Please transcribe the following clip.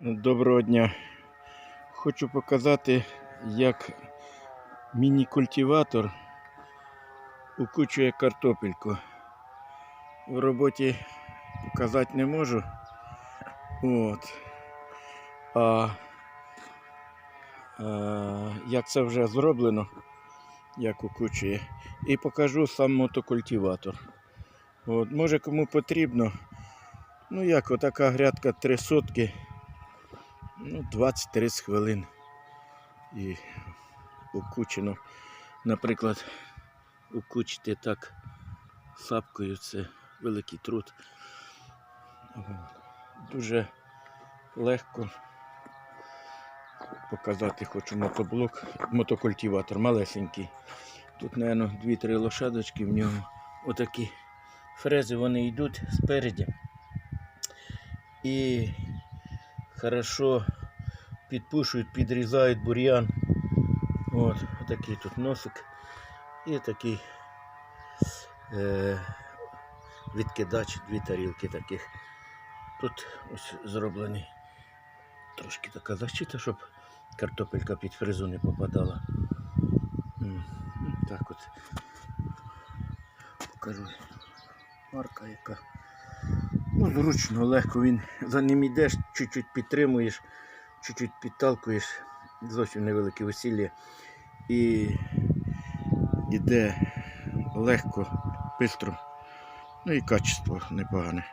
Доброго дня. Хочу показати, як міні-культиватор укучує картопельку. В роботі показати не можу. От. А, а як це вже зроблено, як укучує. І покажу сам мотокультиватор. От, може кому потрібно. Ну як, отака грядка 3 сотки. Ну, 20-30 хвилин. І укучено. Наприклад, укучити так сапкою це великий труд. Дуже легко показати хочу мотоблок, мотокультиватор малесенький. Тут, мабуть, 2-3 лошадочки в нього. Отакі фрези вони йдуть спереді. І хорошо підпушують, підрізають бур'ян. От, такий тут носик і такий е, відкидач, дві тарілки таких. Тут ось зроблений трошки така защита, щоб картопелька під фрезу не попадала. Ну, Так от покажу марка яка. Ну, зручно, легко він за ним йдеш, чуть-чуть підтримуєш, чуть-чуть підталкуєш, зовсім невелике весілля. І йде легко, пистро, Ну і качество непогане.